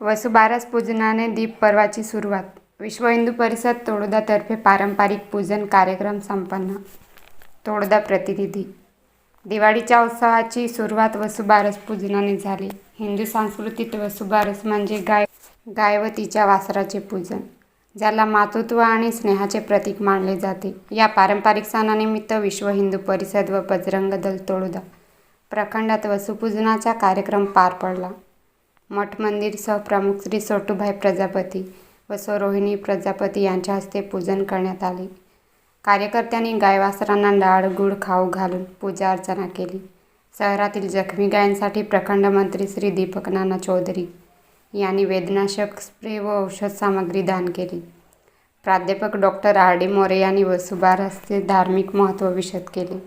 वसुबारस पूजनाने दीप पर्वाची सुरुवात. विश्व हिंदू परिषद तोडोदातर्फे पारंपरिक पूजन कार्यक्रम संपन्न. तोडोदा प्रतिनिधी. दिवाळीच्या उत्सवाची सुरुवात वसुबारस पूजनाने झाली. हिंदू संस्कृतीत वसुबारस म्हणजे गाय गाय व तिच्या वासराचे पूजन ज्याला मातृत्व आणि स्नेहाचे प्रतीक मानले जाते. या पारंपरिक सणानिमित्त विश्व हिंदू परिषद व बजरंग दल तोडोदा प्रखंडात वसुपूजनाचा कार्यक्रम पार पडला. मठ मंदिर सहप्रमुख श्री सोटूभाई प्रजापती व सौ प्रजापती यांच्या हस्ते पूजन करण्यात आले. कार्यकर्त्यांनी गायवासरांना डाळ गुळ खाऊ घालून पूजा अर्चना केली. शहरातील जखमी गायांसाठी प्रखंड मंत्री श्री दीपक नाना चौधरी यांनी वेदनाशक स्प्रे व औषध सामग्री दान केली. प्राध्यापक डॉक्टर आर डी मोरे यांनी वसुबारसचे धार्मिक महत्त्व विशद केले.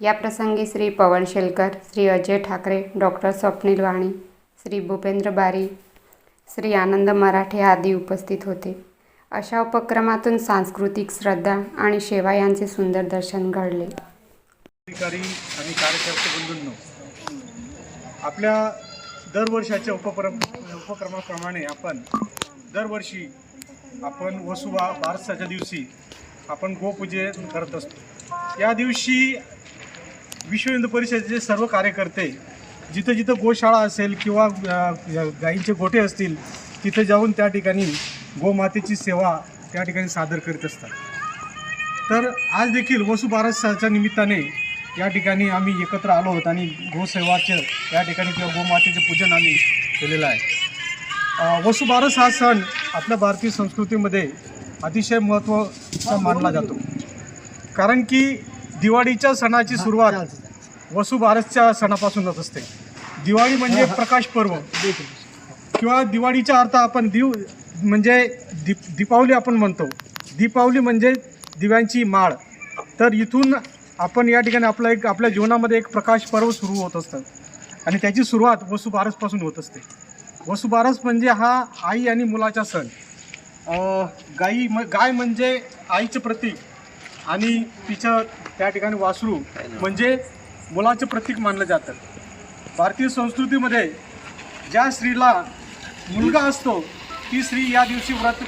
या प्रसंगी श्री पवन शेलकर श्री अजय ठाकरे डॉक्टर स्वप्नील वाणी श्री भूपेंद्र बारी श्री आनंद मराठे आदी उपस्थित होते. अशा उपक्रमातून सांस्कृतिक श्रद्धा आणि सेवा यांचे सुंदर दर्शन घडले. अधिकारी आणि कार्यकर्ते बंधूंनो आपल्या दरवर्षाच्या उपक्रम उपक्रमाप्रमाणे आपण दरवर्षी आपण वसुबा बारसाच्या दिवशी आपण गोपूजे करत असतो. या दिवशी विश्व हिंदू परिषदेचे सर्व कार्यकर्ते जिथं जिथं गोशाळा असेल किंवा गाईंचे गोठे असतील तिथं जाऊन त्या ठिकाणी गोमातेची सेवा त्या ठिकाणी सादर करीत असतात. तर आज देखील वसुबारसाच्या निमित्ताने या ठिकाणी आम्ही एकत्र आलो आहोत आणि गोसेवाचं या ठिकाणी किंवा गोमातेचे पूजन आम्ही केलेलं आहे. वसुबारस हा सण आपल्या भारतीय संस्कृतीमध्ये अतिशय महत्त्वाचा मानला जातो. कारण की दिवाळीच्या सणाची सुरुवात वसुबारसच्या सणापासून होत असते. दिवाळी म्हणजे प्रकाश पर्व. किंवा दिवाळीचा अर्थ आपण दिव म्हणजे दीप दीपावली आपण म्हणतो. दीपावली म्हणजे दिव्यांची माळ. तर इथून आपण या ठिकाणी आपलं एक आपल्या जीवनामध्ये एक प्रकाश पर्व सुरू होत असतं. आणि त्याची सुरुवात वसुबारसपासून होत असते. वसुबारस म्हणजे हा आई आणि मुलाचा सण. गाई म गाय म्हणजे आईचं प्रतीक आणि तिचं त्या ठिकाणी वासरू म्हणजे मुलाचं प्रतीक मानलं जातं भारतीय संस्कृतीमध्ये ज्या स्त्रीला मुलगा असतो ती स्त्री या दिवशी व्रत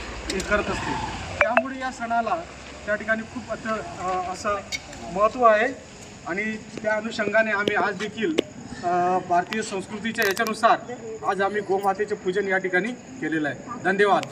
करत असते. त्यामुळे या सणाला त्या ठिकाणी खूप अत असं महत्त्व आहे आणि त्या अनुषंगाने आम्ही आज देखील भारतीय संस्कृतीच्या याच्यानुसार आज आम्ही गोमातेचे पूजन या ठिकाणी केलेलं आहे. धन्यवाद.